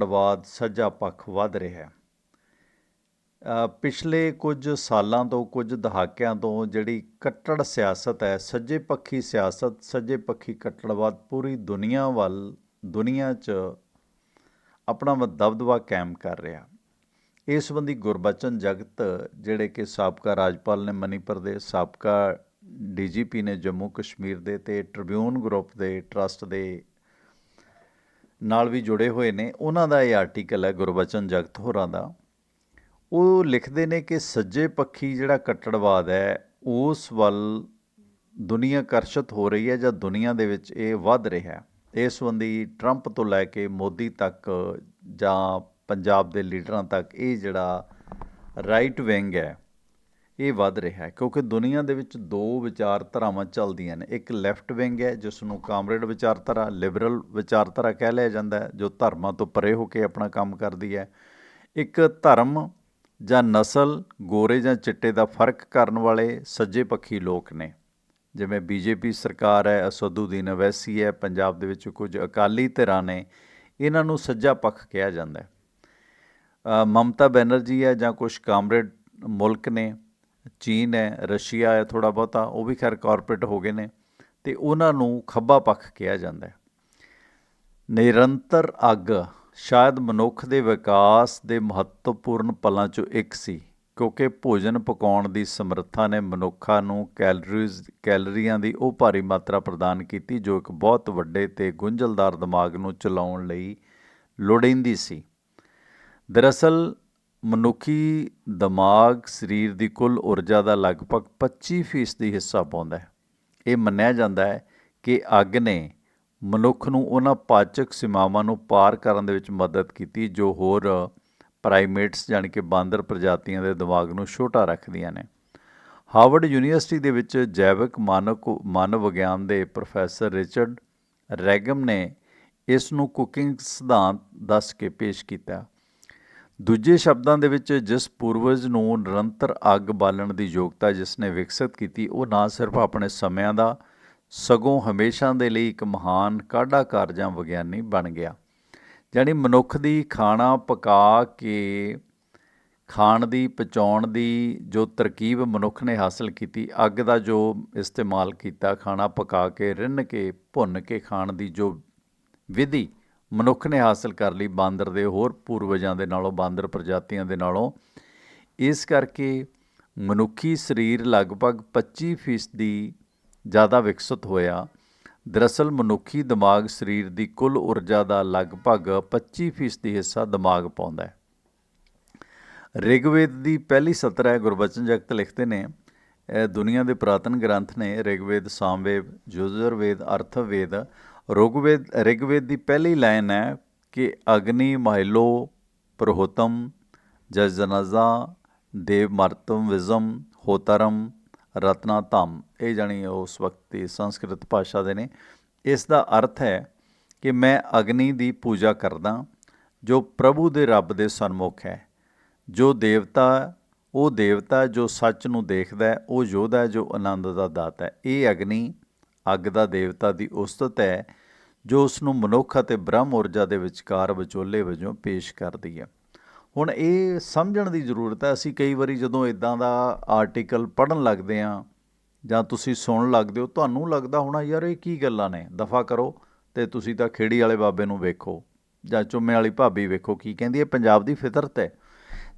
ਕੱਟੜਵਾਦ ਸੱਜਾ ਪੱਖ ਵੱਧ ਰਿਹਾ ਹੈ। ਪਿਛਲੇ ਕੁਝ ਸਾਲਾਂ ਤੋਂ, ਕੁਝ ਦਹਾਕਿਆਂ ਤੋਂ ਜਿਹੜੀ ਕੱਟੜ ਸਿਆਸਤ ਹੈ, ਸੱਜੇ ਪੱਖੀ ਸਿਆਸਤ, ਸੱਜੇ ਪੱਖੀ ਕੱਟੜਵਾਦ ਪੂਰੀ ਦੁਨੀਆ ਵੱਲ, ਦੁਨੀਆ 'ਚ ਆਪਣਾ ਦਬਦਬਾ ਕਾਇਮ ਕਰ ਰਿਹਾ। ਇਸ ਸੰਬੰਧੀ ਗੁਰਬਚਨ ਜਗਤ, ਜਿਹੜੇ ਕਿ ਸਾਬਕਾ ਰਾਜਪਾਲ ਨੇ ਮਨੀਪੁਰ ਦੇ, ਸਾਬਕਾ ਡੀਜੀਪੀ ਨੇ ਜੰਮੂ ਕਸ਼ਮੀਰ ਦੇ ਤੇ ਟ੍ਰਿਬਿਊਨ ਗਰੁੱਪ ਦੇ, ਟਰਸਟ ਦੇ ਨਾਲ ਵੀ ਜੁੜੇ ਹੋਏ ਨੇ, ਉਹਨਾਂ ਦਾ ਇਹ ਆਰਟੀਕਲ ਹੈ ਗੁਰਬਚਨ ਜਗਤ ਹੋਰਾਂ ਦਾ। ਉਹ ਲਿਖਦੇ ਨੇ ਕਿ ਸੱਜੇ ਪੱਖੀ ਜਿਹੜਾ ਕੱਟੜਵਾਦ ਹੈ, ਉਸ ਵੱਲ ਦੁਨੀਆ ਆਕਰਸ਼ਿਤ ਹੋ ਰਹੀ ਹੈ ਜਾਂ ਦੁਨੀਆ ਦੇ ਵਿੱਚ ਇਹ ਵੱਧ ਰਿਹਾ ਹੈ। ਇਸ ਸੰਬੰਧੀ ਟਰੰਪ ਤੋਂ ਲੈ ਕੇ ਮੋਦੀ ਤੱਕ ਜਾਂ ਪੰਜਾਬ ਦੇ ਲੀਡਰਾਂ ਤੱਕ ਇਹ ਜਿਹੜਾ ਰਾਈਟ ਵਿੰਗ ਹੈ ਇਹ ਵੱਧ ਰਿਹਾ ਹੈ, ਕਿਉਂਕਿ ਦੁਨੀਆ ਦੇ ਵਿੱਚ ਦੋ ਵਿਚਾਰਧਾਰਾਵਾਂ ਚੱਲਦੀਆਂ ਨੇ। ਇੱਕ ਲੈਫਟ ਵਿੰਗ ਹੈ ਜਿਸ ਨੂੰ ਕਾਮਰੇਡ ਵਿਚਾਰਧਾਰਾ ਲਿਬਰਲ ਵਿਚਾਰਧਾਰਾ ਕਹਿ ਲਿਆ ਜਾਂਦਾ ਹੈ, ਜੋ ਧਰਮਾਂ ਤੋਂ ਪਰੇ ਹੋ ਕੇ ਆਪਣਾ ਕੰਮ ਕਰਦੀ ਹੈ। ਇੱਕ ਧਰਮ ਜਾਂ ਨਸਲ, ਗੋਰੇ ਜਾਂ ਚਿੱਟੇ ਦਾ ਫ਼ਰਕ ਕਰਨ ਵਾਲੇ ਸੱਜੇ ਪੱਖੀ ਲੋਕ ਨੇ। ਜਿਵੇਂ ਬੀਜੇਪੀ ਸਰਕਾਰ ਹੈ, ਅਸਦੁੱਦੀਨ ਅਵੈਸੀ ਹੈ, ਪੰਜਾਬ ਦੇ ਵਿੱਚ ਕੁਝ ਅਕਾਲੀ ਧਿਰਾਂ ਨੇ, ਇਹਨਾਂ ਨੂੰ ਸੱਜਾ ਪੱਖ ਕਿਹਾ ਜਾਂਦਾ ਹੈ। ਮਮਤਾ ਬੈਨਰਜੀ ਹੈ ਜਾਂ ਕੁਝ ਕਾਮਰੇਡ ਮੁਲਕ ਨੇ ਚੀਨ ਹੈ, ਰਸ਼ੀਆ ਹੈ ਥੋੜਾ ਬਹੁਤਾ, ਉਹ ਵੀ ਖੈਰ ਕਾਰਪੋਰੇਟ ਹੋ ਗਏ ਨੇ ਤੇ ਉਹਨਾਂ ਨੂੰ ਖੱਬਾ ਪੱਖ ਕਿਹਾ ਜਾਂਦਾ ਹੈ। ਨਿਰੰਤਰ ਅੱਗ ਸ਼ਾਇਦ ਮਨੁੱਖ ਦੇ ਵਿਕਾਸ ਦੇ ਮਹੱਤਵਪੂਰਨ ਪਲਾਂ ਚੋਂ ਇੱਕ ਸੀ, ਕਿਉਂਕਿ ਭੋਜਨ ਪਕਾਉਣ ਦੀ ਸਮਰੱਥਾ ਨੇ ਮਨੁੱਖਾਂ ਨੂੰ ਕੈਲਰੀਜ਼, ਕੈਲਰੀਆਂ ਦੀ ਉਹ ਭਾਰੀ ਮਾਤਰਾ ਪ੍ਰਦਾਨ ਕੀਤੀ ਜੋ ਇੱਕ ਬਹੁਤ ਵੱਡੇ ਤੇ ਗੁੰਝਲਦਾਰ ਦਿਮਾਗ ਨੂੰ ਚਲਾਉਣ ਲਈ ਲੋੜੀਂਦੀ ਸੀ। ਦਰਅਸਲ ਮਨੁੱਖੀ ਦਿਮਾਗ ਸਰੀਰ ਦੀ ਕੁੱਲ ਊਰਜਾ ਦਾ ਲਗਭਗ 25% ਹਿੱਸਾ ਪਾਉਂਦਾ ਹੈ। ਇਹ ਮੰਨਿਆ ਜਾਂਦਾ ਹੈ ਕਿ ਅੱਗ ਨੇ ਮਨੁੱਖ ਨੂੰ ਉਹਨਾਂ ਪਾਚਕ ਸੀਮਾਵਾਂ ਨੂੰ ਪਾਰ ਕਰਨ ਦੇ ਵਿੱਚ ਮਦਦ ਕੀਤੀ, ਜੋ ਹੋਰ ਪ੍ਰਾਈਮੇਟਸ ਜਾਣੀ ਕਿ ਬਾਂਦਰ ਪ੍ਰਜਾਤੀਆਂ ਦੇ ਦਿਮਾਗ ਨੂੰ ਛੋਟਾ ਰੱਖਦੀਆਂ ਨੇ। ਹਾਰਵਰਡ ਯੂਨੀਵਰਸਿਟੀ ਦੇ ਵਿੱਚ ਜੈਵਿਕ ਮਾਨਵ ਮਾਨਵ ਵਿਗਿਆਨ ਦੇ ਪ੍ਰੋਫੈਸਰ ਰਿਚਰਡ ਰੈਗਮ ਨੇ ਇਸ ਨੂੰ ਕੁਕਿੰਗ ਸਿਧਾਂਤ ਦੱਸ ਕੇ ਪੇਸ਼ ਕੀਤਾ। ਦੂਜੇ ਸ਼ਬਦਾਂ ਦੇ ਵਿੱਚ ਜਿਸ ਪੂਰਵਜ ਨੂੰ ਨਿਰੰਤਰ ਅੱਗ ਬਾਲਣ ਦੀ ਯੋਗਤਾ ਜਿਸ ਨੇ ਵਿਕਸਿਤ ਕੀਤੀ, ਉਹ ਨਾ ਸਿਰਫ ਆਪਣੇ ਸਮਿਆਂ ਦਾ, ਸਗੋਂ ਹਮੇਸ਼ਾ ਦੇ ਲਈ ਇੱਕ ਮਹਾਨ ਕਾਢਾਕਾਰ ਜਾਂ ਵਿਗਿਆਨੀ ਬਣ ਗਿਆ। ਜਾਣੀ ਮਨੁੱਖ ਦੀ ਖਾਣਾ ਪਕਾ ਕੇ, ਖਾਣ ਦੀ, ਪਚਾਉਣ ਦੀ ਜੋ ਤਰਕੀਬ ਮਨੁੱਖ ਨੇ ਹਾਸਲ ਕੀਤੀ, ਅੱਗ ਦਾ ਜੋ ਇਸਤੇਮਾਲ ਕੀਤਾ, ਖਾਣਾ ਪਕਾ ਕੇ, ਰਿੰਨ ਕੇ, ਭੁੰਨ ਕੇ ਖਾਣ ਦੀ ਜੋ ਵਿਧੀ ਮਨੁੱਖ ਨੇ ਹਾਸਲ ਕਰ ਲਈ ਬਾਂਦਰ ਦੇ ਹੋਰ ਪੂਰਵਜਾਂ ਦੇ ਨਾਲੋਂ, ਬਾਂਦਰ ਪ੍ਰਜਾਤੀਆਂ ਦੇ ਨਾਲੋਂ। ਇਸ ਕਰਕੇ ਮਨੁੱਖੀ ਸਰੀਰ ਲਗਭਗ 25% ਦੀ ਜ਼ਿਆਦਾ ਵਿਕਸਿਤ ਹੋਇਆ। ਦਰਅਸਲ ਮਨੁੱਖੀ ਦਿਮਾਗ ਸਰੀਰ ਦੀ ਕੁੱਲ ਊਰਜਾ ਦਾ ਲਗਭਗ 25% ਦੀ ਹਿੱਸਾ ਦਿਮਾਗ ਪਾਉਂਦਾ ਹੈ। ਰਿਗਵੇਦ ਦੀ ਪਹਿਲੀ ਸਤਰ ਹੈ ਗੁਰਬਚਨ ਜਗਤ ਲਿਖਦੇ ਨੇ, ਇਹ ਦੁਨੀਆ ਦੇ ਪ੍ਰਾਤਨ ਗ੍ਰੰਥ ਨੇ, ਰਿਗਵੇਦ, ਸਾਮਵੇਦ, ਯਜੁਰਵੇਦ, ਅਰਥਵੇਦ ਰਿਗਵੇਦ ਰਿਗਵੇਦ ਦੀ ਪਹਿਲੀ ਲਾਈਨ ਹੈ ਕਿ ਅਗਨੀ ਮਹਿਲੋ ਪ੍ਰਹੋਤਮ ਜਜਨਜ਼ਾ ਦੇਵ ਮਰਤਮ ਵਿਜ਼ਮ ਹੋਤਰਮ ਰਤਨਾ ਧਮ ਇਹ ਜਾਣੀ ਉਸ ਵਕਤ ਦੀ ਸੰਸਕ੍ਰਿਤ ਭਾਸ਼ਾ ਦੇ ਨੇ। ਇਸ ਦਾ ਅਰਥ ਹੈ ਕਿ ਮੈਂ ਅਗਨੀ ਦੀ ਪੂਜਾ ਕਰਦਾ, ਜੋ ਪ੍ਰਭੂ ਦੇ ਰੱਬ ਦੇ ਸਨਮੁਖ ਹੈ। ਜੋ ਦੇਵਤਾ, ਉਹ ਦੇਵਤਾ ਜੋ ਸੱਚ ਨੂੰ ਦੇਖਦਾ ਉਹ ਯੋਧਾ ਜੋ ਆਨੰਦ ਦਾ ਦਾਤਾ ਹੈ। ਇਹ ਅਗਨੀ ਅੱਗ ਦਾ ਦੇਵਤਾ ਦੀ ਉਸਤਤ ਹੈ ਜੋ ਉਸ ਨੂੰ ਮਨੁੱਖ ਅਤੇ ਬ੍ਰਹਮ ਊਰਜਾ ਦੇ ਵਿਚਕਾਰ ਵਿਚੋਲੇ ਵਜੋਂ ਪੇਸ਼ ਕਰਦੀ ਹੈ। ਹੁਣ ਇਹ ਸਮਝਣ ਦੀ ਜ਼ਰੂਰਤ ਹੈ, ਅਸੀਂ ਕਈ ਵਾਰੀ ਜਦੋਂ ਇਦਾਂ ਦਾ ਆਰਟੀਕਲ ਪੜ੍ਹਨ ਲੱਗਦੇ ਆ ਜਾਂ ਤੁਸੀਂ ਸੁਣਨ ਲੱਗਦੇ ਹੋ, ਤੁਹਾਨੂੰ ਲੱਗਦਾ ਹੋਣਾ, ਯਾਰ ਇਹ ਕੀ ਗੱਲਾਂ ਨੇ? ਦਫਾ ਕਰੋ ਤੇ ਤੁਸੀਂ ਤਾਂ ਖੇੜੀ ਵਾਲੇ ਬਾਬੇ ਨੂੰ ਵੇਖੋ ਜਾਂ ਚੁੰਮੇ ਵਾਲੀ ਭਾਬੀ ਵੇਖੋ ਕੀ ਕਹਿੰਦੀ ਹੈ। ਪੰਜਾਬ ਦੀ ਫਿਤਰਤ ਹੈ।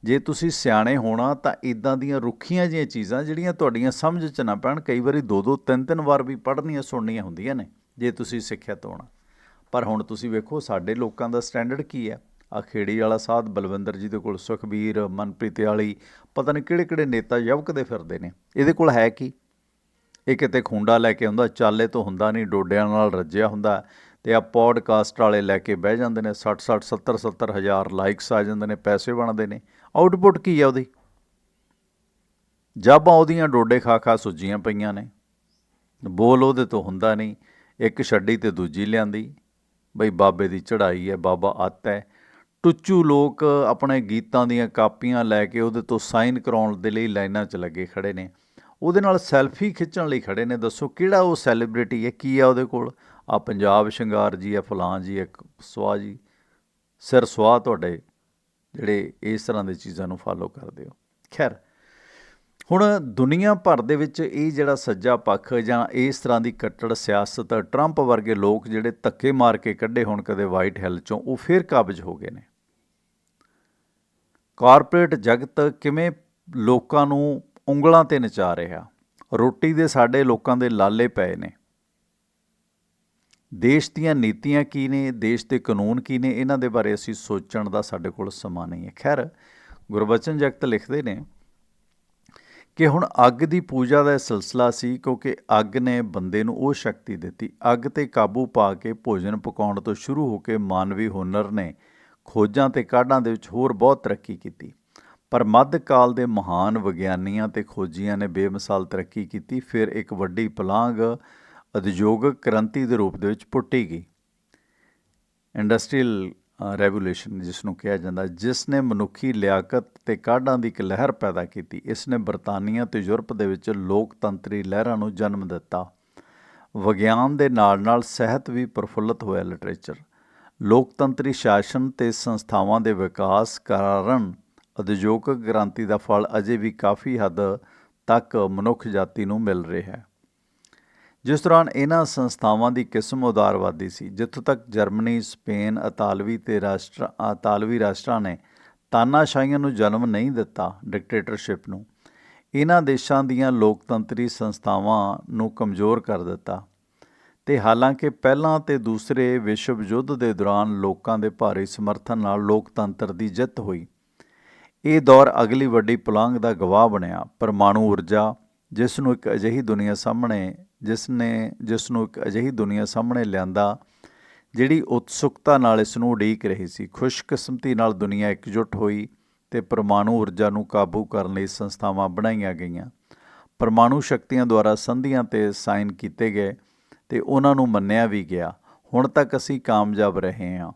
ਜੇ ਤੁਸੀਂ ਸਿਆਣੇ ਹੋਣਾ ਤਾਂ ਇਦਾਂ ਦੀਆਂ ਰੁੱਖੀਆਂ ਜਿਹੀਆਂ ਚੀਜ਼ਾਂ ਜਿਹੜੀਆਂ ਤੁਹਾਡੀਆਂ ਸਮਝ 'ਚ ਨਾ ਪੈਣ, ਕਈ ਵਾਰੀ ਦੋ ਦੋ ਤਿੰਨ ਤਿੰਨ ਵਾਰ ਵੀ ਪੜ੍ਹਨੀਆਂ, ਸੁਣਨੀਆਂ ਹੁੰਦੀਆਂ ਨੇ। ਜੇ ਤੁਸੀਂ ਸਿੱਖਿਅਤ ਹੋਣਾ ਪਰ ਹੁਣ ਤੁਸੀਂ ਵੇਖੋ, ਸਾਡੇ ਲੋਕਾਂ ਦਾ ਸਟੈਂਡਰਡ ਕੀ ਹੈ? ਆ ਖੇੜੀ ਵਾਲਾ ਸਾਧ ਬਲਵਿੰਦਰ ਜੀ ਦੇ ਕੋਲ ਸੁਖਬੀਰ, ਮਨਪ੍ਰੀਤ ਵਾਲੀ, ਪਤਾ ਨਹੀਂ ਕਿਹੜੇ ਕਿਹੜੇ ਨੇਤਾ ਯਵਕਦੇ ਫਿਰਦੇ ਨੇ। ਇਹਦੇ ਕੋਲ ਹੈ ਕੀ? ਇਹ ਕਿਤੇ ਖੁੰਡਾ ਲੈ ਕੇ ਹੁੰਦਾ ਚਾਲੇ ਤੋਂ ਹੁੰਦਾ ਨਹੀਂ, ਡੋਡਿਆਂ ਨਾਲ ਰੱਜਿਆ ਹੁੰਦਾ ਤੇ ਆ ਪੋਡਕਾਸਟ ਵਾਲੇ ਲੈ ਕੇ ਬਹਿ ਜਾਂਦੇ ਨੇ 60 60 70 70 ਹਜ਼ਾਰ ਲਾਈਕਸ ਆ ਜਾਂਦੇ ਨੇ, ਪੈਸੇ ਬਣਦੇ ਨੇ। ਆਊਟਪੁੱਟ ਕੀ ਆ ਉਹਦੀ? ਜਾਬਾਂ ਉਹਦੀਆਂ ਡੋਡੇ ਖਾ ਖਾ ਸੁੱਜੀਆਂ ਪਈਆਂ ਨੇ। ਬੋਲ ਉਹਦੇ ਤੋਂ ਹੁੰਦਾ ਨਹੀਂ। ਇੱਕ ਛੱਡੀ ਤੇ ਦੂਜੀ ਲਿਆਂਦੀ। ਬਈ ਬਾਬੇ ਦੀ ਚੜ੍ਹਾਈ ਹੈ, ਬਾਬਾ ਅੱਤ ਹੈ। ਟੁੱਚੂ ਲੋਕ ਆਪਣੇ ਗੀਤਾਂ ਦੀਆਂ ਕਾਪੀਆਂ ਲੈ ਕੇ ਉਹਦੇ ਤੋਂ ਸਾਈਨ ਕਰਾਉਣ ਦੇ ਲਈ ਲਾਈਨਾਂ 'ਚ ਲੱਗੇ ਖੜੇ ਨੇ। ਉਹਦੇ ਨਾਲ ਸੈਲਫੀ ਖਿੱਚਣ ਲਈ ਖੜੇ ਨੇ। ਦੱਸੋ ਕਿਹੜਾ ਉਹ ਸੈਲੀਬ੍ਰਿਟੀ ਹੈ? ਕੀ ਆ ਉਹਦੇ ਕੋਲ? ਆ ਪੰਜਾਬ ਸ਼ਿੰਗਾਰ ਜੀ ਆ ਫਲਾਂ ਜੀ ਇੱਕ ਸਵਾ ਜੀ। ਸਿਰ ਸੁਆਹ ਤੁਹਾਡੇ। ਜਿਹੜੇ ਇਸ ਤਰ੍ਹਾਂ ਦੀ ਚੀਜ਼ਾਂ ਨੂੰ ਫਾਲੋ ਕਰਦੇ ਹੋ। ਖੈਰ ਹੁਣ ਦੁਨੀਆ ਭਰ ਦੇ ਵਿੱਚ ਇਹ ਜਿਹੜਾ ਸੱਜਾ ਪੱਖ ਜਾਂ ਇਸ ਤਰ੍ਹਾਂ ਦੀ ਕੱਟੜ ਸਿਆਸਤ ਟਰੰਪ ਵਰਗੇ ਲੋਕ ਜਿਹੜੇ ਧੱਕੇ ਮਾਰ ਕੇ ਕੱਢੇ ਹੁਣ ਕਦੇ ਵਾਈਟ ਹੈਲ ਚੋਂ, ਉਹ ਫਿਰ ਕਾਬਜ ਹੋ ਗਏ ਨੇ। ਕਾਰਪੋਰੇਟ ਜਗਤ ਕਿਵੇਂ ਲੋਕਾਂ ਨੂੰ ਉਂਗਲਾਂ ਤੇ ਨਚਾ ਰਿਹਾ? ਰੋਟੀ ਦੇ ਸਾਡੇ ਲੋਕਾਂ ਦੇ ਲਾਲੇ ਪਏ ਨੇ। ਦੇਸ਼ ਦੀਆਂ ਨੀਤੀਆਂ ਕੀ ਨੇ? ਦੇਸ਼ ਦੇ ਕਾਨੂੰਨ ਕੀ ਨੇ? ਇਹਨਾਂ ਦੇ ਬਾਰੇ ਅਸੀਂ ਸੋਚਣ ਦਾ ਸਾਡੇ ਕੋਲ ਸਮਾਂ ਨਹੀਂ ਹੈ। ਖੈਰ ਗੁਰਬਚਨ ਜਗਤ ਲਿਖਦੇ ਨੇ ਕਿ ਹੁਣ ਅੱਗ ਦੀ ਪੂਜਾ ਦਾ ਇਹ ਸਿਲਸਿਲਾ ਸੀ ਕਿਉਂਕਿ ਅੱਗ ਨੇ ਬੰਦੇ ਨੂੰ ਉਹ ਸ਼ਕਤੀ ਦਿੱਤੀ। ਅੱਗ ਤੇ ਕਾਬੂ ਪਾ ਕੇ ਭੋਜਨ ਪਕਾਉਣ ਤੋਂ ਸ਼ੁਰੂ ਹੋ ਕੇ ਮਾਨਵੀ ਹੁਨਰ ਨੇ ਖੋਜਾਂ ਤੇ ਕਾਢਾਂ ਦੇ ਵਿੱਚ ਹੋਰ ਬਹੁਤ ਤਰੱਕੀ ਕੀਤੀ। ਪਰ ਮੱਧ ਕਾਲ ਦੇ ਮਹਾਨ ਵਿਗਿਆਨੀਆਂ ਤੇ ਖੋਜੀਆਂ ਨੇ ਬੇਮਿਸਾਲ ਤਰੱਕੀ ਕੀਤੀ, ਫਿਰ ਇੱਕ ਵੱਡੀ ਪਲਾਂਗ ਉਦਯੋਗਿਕ ਕ੍ਰਾਂਤੀ ਦੇ ਰੂਪ ਦੇ ਵਿੱਚ ਪੁੱਟੀ ਗਈ। ਇੰਡਸਟਰੀਅਲ ਰੈਵੋਲੂਸ਼ਨ ਜਿਸ ਨੂੰ ਕਿਹਾ ਜਾਂਦਾ, ਜਿਸ ਨੇ ਮਨੁੱਖੀ ਲਿਆਕਤ ਤੇ ਕਾਢਾਂ ਦੀ ਇੱਕ ਲਹਿਰ ਪੈਦਾ ਕੀਤੀ, ਇਸ ਨੇ ਬਰਤਾਨੀਆ ਤੇ ਯੂਰਪ ਦੇ ਵਿੱਚ ਲੋਕਤੰਤਰੀ ਲਹਿਰਾਂ ਨੂੰ ਜਨਮ ਦਿੱਤਾ। ਵਿਗਿਆਨ ਦੇ ਨਾਲ-ਨਾਲ ਸਿਹਤ ਵੀ ਪ੍ਰਫੁੱਲਤ ਹੋਇਆ ਲਿਟਰੇਚਰ। ਲੋਕਤੰਤਰੀ ਸ਼ਾਸਨ ਤੇ ਸੰਸਥਾਵਾਂ ਦੇ ਵਿਕਾਸ ਕਾਰਨ ਉਦਯੋਗਿਕ ਕ੍ਰਾਂਤੀ ਦਾ ਫਲ ਅਜੇ ਵੀ ਕਾਫੀ ਹੱਦ ਤੱਕ ਮਨੁੱਖ ਜਾਤੀ ਨੂੰ ਮਿਲ ਰਿਹਾ ਹੈ। ਜਿਸ ਦੌਰਾਨ ਇਹਨਾਂ ਸੰਸਥਾਵਾਂ ਦੀ ਕਿਸਮ ਉਦਾਰਵਾਦੀ ਸੀ, ਜਿੱਥੋਂ ਤੱਕ ਜਰਮਨੀ, ਸਪੇਨ ਇਤਾਲਵੀ ਤੇ ਰਾਸ਼ਟਰ ਇਤਾਲਵੀ ਰਾਸ਼ਟਰਾਂ ਨੇ ਤਾਨਾਸ਼ਾਹੀਆਂ ਨੂੰ ਜਨਮ ਨਹੀਂ ਦਿੱਤਾ ਡਿਕਟੇਟਰਸ਼ਿਪ ਨੂੰ। ਇਹਨਾਂ ਦੇਸ਼ਾਂ ਦੀਆਂ ਲੋਕਤੰਤਰੀ ਸੰਸਥਾਵਾਂ ਨੂੰ ਕਮਜ਼ੋਰ ਕਰ ਦਿੱਤਾ। ਤੇ ਹਾਲਾਂਕਿ ਪਹਿਲਾਂ ਤੇ ਦੂਸਰੇ ਵਿਸ਼ਵ ਯੁੱਧ ਦੇ ਦੌਰਾਨ ਲੋਕਾਂ ਦੇ ਭਾਰੀ ਸਮਰਥਨ ਨਾਲ ਲੋਕਤੰਤਰ ਦੀ ਜਿੱਤ ਹੋਈ। ਇਹ ਦੌਰ ਅਗਲੀ ਵੱਡੀ ਪੁਲਾਂਗ ਦਾ ਗਵਾਹ ਬਣਿਆ। ਪਰਮਾਣੂ ਊਰਜਾ, ਜਿਸ ਨੂੰ ਇੱਕ ਅਜਿਹੀ ਦੁਨੀਆ ਸਾਹਮਣੇ ਜਿਸ ਨੇ ਜਿਸ ਨੂੰ ਇੱਕ ਅਜਿਹੀ ਦੁਨੀਆ ਸਾਹਮਣੇ ਲਿਆਂਦਾ, ਜਿਹੜੀ ਉਤਸੁਕਤਾ ਨਾਲ ਇਸ ਨੂੰ ਉਡੀਕ ਰਹੀ ਸੀ। ਖੁਸ਼ਕਿਸਮਤੀ ਨਾਲ ਦੁਨੀਆ ਇਕਜੁੱਟ ਹੋਈ ਤੇ ਪਰਮਾਣੂ ਊਰਜਾ ਨੂੰ ਕਾਬੂ ਕਰਨ ਲਈ ਸੰਸਥਾਵਾਂ ਬਣਾਈਆਂ ਗਈਆਂ। ਪਰਮਾਣੂ ਸ਼ਕਤੀਆਂ ਦੁਆਰਾ ਸੰਧੀਆਂ ਤੇ ਸਾਈਨ ਕੀਤੇ ਗਏ ਤੇ ਉਹਨਾਂ ਨੂੰ ਮੰਨਿਆ ਵੀ ਗਿਆ। ਹੁਣ ਤੱਕ ਅਸੀਂ ਕਾਮਯਾਬ ਰਹੇ ਹਾਂ।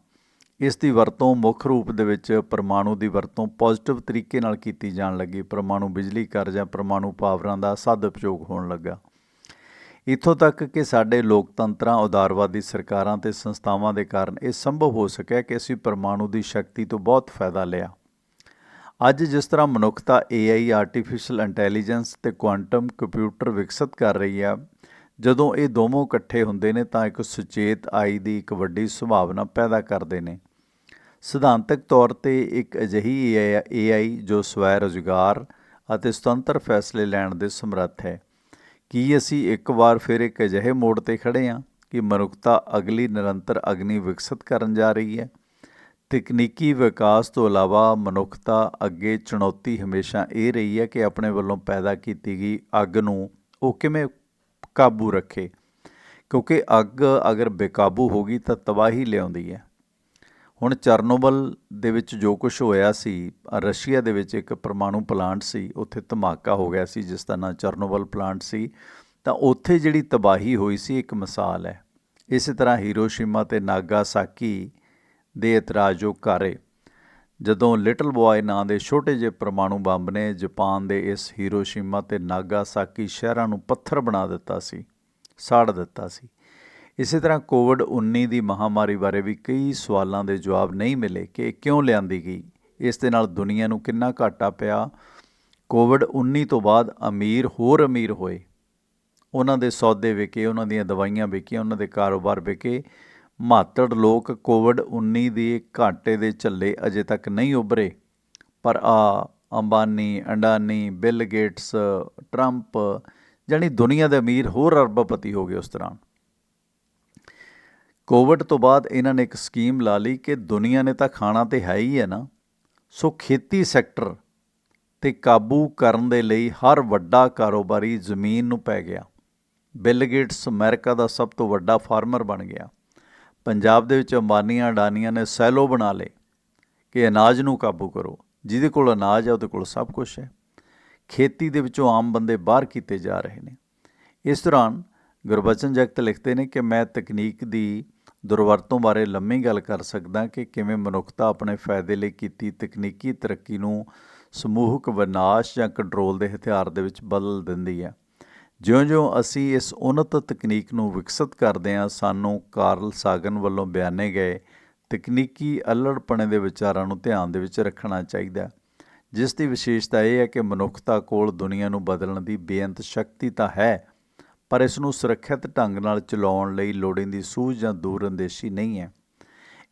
ਇਸ ਦੀ ਵਰਤੋਂ ਮੁੱਖ ਰੂਪ ਦੇ ਵਿੱਚ ਪਰਮਾਣੂ ਦੀ ਵਰਤੋਂ ਪੋਜ਼ਿਟਿਵ ਤਰੀਕੇ ਨਾਲ ਕੀਤੀ ਜਾਣ ਲੱਗੀ। ਪਰਮਾਣੂ ਬਿਜਲੀ ਘਰ ਜਾਂ ਪਰਮਾਣੂ ਪਾਵਰਾਂ ਦਾ ਸਦ ਉਪਯੋਗ ਹੋਣ ਲੱਗਾ। ਇੱਥੋਂ ਤੱਕ ਕਿ ਸਾਡੇ ਲੋਕਤੰਤਰਾਂ, ਉਦਾਰਵਾਦੀ ਸਰਕਾਰਾਂ ਤੇ ਸੰਸਥਾਵਾਂ ਦੇ ਕਾਰਨ ਇਹ ਸੰਭਵ ਹੋ ਸਕਿਆ ਕਿ ਅਸੀਂ ਪਰਮਾਣੂ ਦੀ ਸ਼ਕਤੀ ਤੋਂ ਬਹੁਤ ਫਾਇਦਾ ਲਿਆ। ਅੱਜ ਜਿਸ ਤਰ੍ਹਾਂ ਮਨੁੱਖਤਾ AI ਆਰਟੀਫੀਸ਼ੀਅਲ ਇੰਟੈਲੀਜੈਂਸ ਤੇ ਕੁਆਂਟਮ ਕੰਪਿਊਟਰ ਵਿਕਸਿਤ ਕਰ ਰਹੀ ਆ, ਜਦੋਂ ਇਹ ਦੋਵੇਂ ਇਕੱਠੇ ਹੁੰਦੇ ਨੇ ਤਾਂ ਇੱਕ ਸੁਚੇਤ ਆਈ ਦੀ ਇੱਕ ਵੱਡੀ ਸੰਭਾਵਨਾ ਪੈਦਾ ਕਰਦੇ ਨੇ। ਸਿਧਾਂਤਕ ਤੌਰ ਤੇ ਇੱਕ ਅਜਿਹੀ AI ਜੋ ਸਵੈ ਰੁਜ਼ਗਾਰ ਅਤੇ ਸੁਤੰਤਰ ਫੈਸਲੇ ਲੈਣ ਦੇ ਸਮਰੱਥ ਹੈ। ਕੀ ਅਸੀਂ ਇੱਕ ਵਾਰ ਫਿਰ ਇੱਕ ਅਜਿਹੇ ਮੋੜ ਤੇ ਖੜੇ ਹਾਂ ਕਿ ਮਨੁੱਖਤਾ ਅਗਲੀ ਨਿਰੰਤਰ ਅਗਨੀ ਵਿਕਸਿਤ ਕਰਨ ਜਾ ਰਹੀ ਹੈ? ਤਕਨੀਕੀ ਵਿਕਾਸ ਤੋਂ ਇਲਾਵਾ ਮਨੁੱਖਤਾ ਅੱਗੇ ਚੁਣੌਤੀ ਹਮੇਸ਼ਾ ਇਹ ਰਹੀ ਹੈ ਕਿ ਆਪਣੇ ਵੱਲੋਂ ਪੈਦਾ ਕੀਤੀ ਗਈ ਅੱਗ ਨੂੰ ਉਹ ਕਿਵੇਂ ਕਾਬੂ ਰੱਖੇ? ਕਿਉਂਕਿ ਅੱਗ ਅਗਰ ਬੇਕਾਬੂ ਹੋ ਗਈ ਤਾਂ ਤਬਾਹੀ ਲਿਆਉਂਦੀ ਹੈ। ਹੁਣ ਚਰਨੋਬਲ ਦੇ ਵਿੱਚ ਜੋ ਕੁਝ ਹੋਇਆ ਸੀ ਰਸ਼ੀਆ ਦੇ ਵਿੱਚ ਇੱਕ ਪਰਮਾਣੂ ਪਲਾਂਟ ਸੀ, ਉੱਥੇ ਧਮਾਕਾ ਹੋ ਗਿਆ ਸੀ, ਜਿਸ ਦਾ ਨਾਂ ਚਰਨੋਬਲ ਪਲਾਂਟ ਸੀ। ਤਾਂ ਉੱਥੇ ਜਿਹੜੀ ਤਬਾਹੀ ਹੋਈ ਸੀ, ਇੱਕ ਮਿਸਾਲ ਹੈ। ਇਸੇ ਤਰ੍ਹਾਂ ਹੀਰੋਸ਼ੀਮਾ ਤੇ ਨਾਗਾਸਾਕੀ ਦੇ ਇਤਰਾਜ਼ਯੋਗ ਕਾਰੇ, ਜਦੋਂ ਲਿਟਲ ਬॉय ਨਾਂ ਦੇ ਛੋਟੇ ਜਿਹੇ ਪਰਮਾਣੂ ਬੰਬ ਨੇ ਜਾਪਾਨ ਦੇ ਇਸ ਹੀਰੋਸ਼ੀਮਾ ਤੇ ਨਾਗਾਸਾਕੀ ਸ਼ਹਿਰਾਂ ਨੂੰ ਪੱਥਰ ਬਣਾ ਦਿੱਤਾ ਸੀ, ਸਾੜ ਦਿੱਤਾ ਸੀ। ਇਸੇ ਤਰ੍ਹਾਂ ਕੋਵਿਡ 19 ਦੀ ਮਹਾਮਾਰੀ ਬਾਰੇ ਵੀ ਕਈ ਸਵਾਲਾਂ ਦੇ ਜਵਾਬ ਨਹੀਂ ਮਿਲੇ ਕਿ ਕਿਉਂ ਲਿਆਂਦੀ ਗਈ? ਇਸ ਦੇ ਨਾਲ ਦੁਨੀਆ ਨੂੰ ਕਿੰਨਾ ਘਾਟਾ ਪਿਆ? ਕੋਵਿਡ 19 ਤੋਂ ਬਾਅਦ ਅਮੀਰ ਹੋਰ ਅਮੀਰ ਹੋਏ। ਉਹਨਾਂ ਦੇ ਸੌਦੇ ਵਿਕੇ, ਉਹਨਾਂ ਦੀਆਂ ਦਵਾਈਆਂ ਵਿਕੀਆਂ, ਉਹਨਾਂ ਦੇ ਕਾਰੋਬਾਰ ਵਿਕੇ। ਮਾਤੜ ਲੋਕ ਕੋਵਿਡ 19 ਦੇ ਘਾਟੇ ਦੇ ਝੱਲੇ ਅਜੇ ਤੱਕ ਨਹੀਂ ਉਭਰੇ। ਪਰ ਆ Ambani, Adani, Bill Gates, Trump ਜਾਨੀ ਦੁਨੀਆ ਦੇ ਅਮੀਰ ਹੋਰ ਅਰਬਪਤੀ ਹੋ ਗਏ ਉਸ ਤਰ੍ਹਾਂ ਕੋਵਿਡ ਤੋਂ ਬਾਅਦ ਇਹਨਾਂ ਨੇ ਇੱਕ ਸਕੀਮ ਲਾ ਲਈ ਕਿ ਦੁਨੀਆ ਨੇ ਤਾਂ ਖਾਣਾ ਤੇ ਹੈ ਹੀ ਹੈ ਨਾ, ਸੋ ਖੇਤੀ ਸੈਕਟਰ ਤੇ ਕਾਬੂ ਕਰਨ ਦੇ ਲਈ ਹਰ ਵੱਡਾ ਕਾਰੋਬਾਰੀ ਜ਼ਮੀਨ ਨੂੰ ਪੈ ਗਿਆ। ਬਿਲ ਗੇਟਸ ਅਮਰੀਕਾ ਦਾ ਸਭ ਤੋਂ ਵੱਡਾ ਫਾਰਮਰ ਬਣ ਗਿਆ। ਪੰਜਾਬ ਦੇ ਵਿੱਚ ਅੰਬਾਨੀਆਂ, ਅਡਾਨੀਆਂ ਨੇ ਸੈਲੋ ਬਣਾ ਲਏ ਕਿ ਅਨਾਜ ਨੂੰ ਕਾਬੂ ਕਰੋ। ਜਿਹਦੇ ਕੋਲ ਅਨਾਜ ਹੈ, ਉਹਦੇ ਕੋਲ ਸਭ ਕੁਝ ਹੈ। ਖੇਤੀ ਦੇ ਵਿੱਚੋਂ ਆਮ ਬੰਦੇ ਬਾਹਰ ਕੀਤੇ ਜਾ ਰਹੇ ਨੇ। ਇਸ ਦੌਰਾਨ ਗੁਰਬਚਨ ਜਗਤ ਲਿਖਦੇ ਨੇ ਕਿ ਮੈਂ ਤਕਨੀਕ ਦੀ ਦੁਰਵਰਤੋਂ ਬਾਰੇ ਲੰਮੀ ਗੱਲ ਕਰ ਸਕਦਾ ਕਿ ਕਿਵੇਂ ਮਨੁੱਖਤਾ ਆਪਣੇ ਫਾਇਦੇ ਲਈ ਕੀਤੀ, ਤਕਨੀਕੀ ਤਰੱਕੀ ਨੂੰ ਸਮੂਹਕ ਵਿਨਾਸ਼ ਜਾਂ ਕੰਟਰੋਲ ਦੇ ਹਥਿਆਰ ਦੇ ਵਿੱਚ ਬਦਲ ਦਿੰਦੀ ਹੈ। ਜਿਉਂ-ਜਿਉਂ ਅਸੀਂ ਇਸ ਉન્નਤ ਤਕਨੀਕ ਨੂੰ ਵਿਕਸਿਤ ਕਰਦੇ ਹਾਂ, ਸਾਨੂੰ ਕਾਰਲ ਸਾਗਨ ਵੱਲੋਂ ਬਿਆਨੇ ਗਏ ਤਕਨੀਕੀ ਅਲੜਪਣੇ ਦੇ ਵਿਚਾਰਾਂ ਨੂੰ ਧਿਆਨ ਦੇ ਵਿੱਚ ਰੱਖਣਾ ਚਾਹੀਦਾ ਹੈ, ਜਿਸ ਦੀ ਵਿਸ਼ੇਸ਼ਤਾ ਇਹ ਹੈ ਕਿ ਮਨੁੱਖਤਾ ਕੋਲ ਦੁਨੀਆ ਨੂੰ ਬਦਲਣ ਦੀ ਬੇਅੰਤ ਸ਼ਕਤੀ ਤਾਂ ਹੈ ਪਰ ਇਸ ਨੂੰ ਸੁਰੱਖਿਅਤ ਢੰਗ ਨਾਲ ਚਲਾਉਣ ਲਈ ਲੋੜੀਂਦੀ ਸੂਝ ਜਾਂ ਦੂਰਅੰਦੇਸ਼ੀ ਨਹੀਂ ਹੈ।